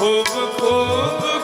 ਭੋਗ ਭੋਗ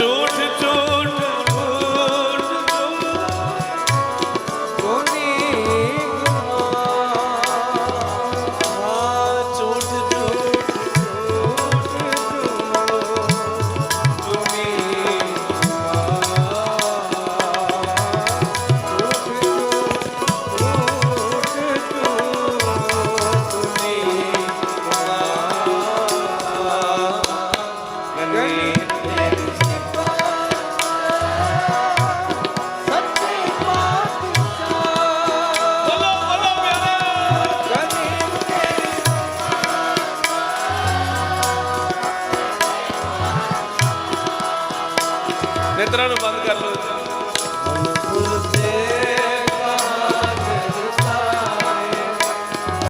চোট চোট ਨੇਤਰਾਂ ਨੂੰ ਬੰਦ ਕਰ ਲਓ।